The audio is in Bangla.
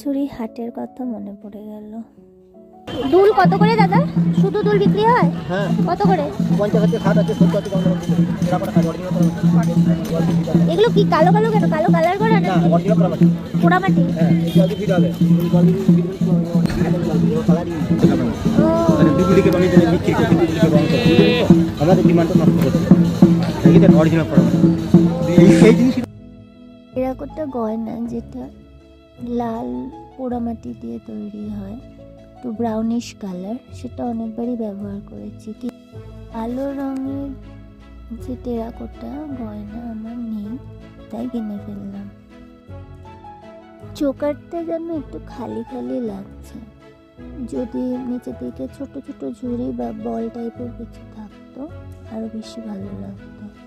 ঝুড়ি হাটের কথা মনে পড়ে গেল। দুল কত করে দাদা? শুধু দুল বিক্রি হয়? হ্যাঁ। কত করে? এগুলো কি কালো কালো কেন? কালো কালার করা না নাকি মাটি পোড়া মাটি। হ্যাঁ আমাদের ডিমান্ডটা নষ্ট করতে এটা অরিজিনাল করা এই এই জিনিস এরকম একটা গয়না যেটা লাল পোড়ামাটি দিয়ে তৈরি হয়। একটু ব্রাউনিশ কালার সেটা অনেকবারই ব্যবহার করেছি। কি আলো রঙের যে টেরাকোটা, গয়না আমার নেই, তাই কিনে ফেললাম। চোকারটা যেন একটু খালি খালি লাগছে। যদি নিচের দিকে ছোট ছোট ঝুড়ি বা বল টাইপের কিছু থাকতো আরও বেশি ভালো লাগতো।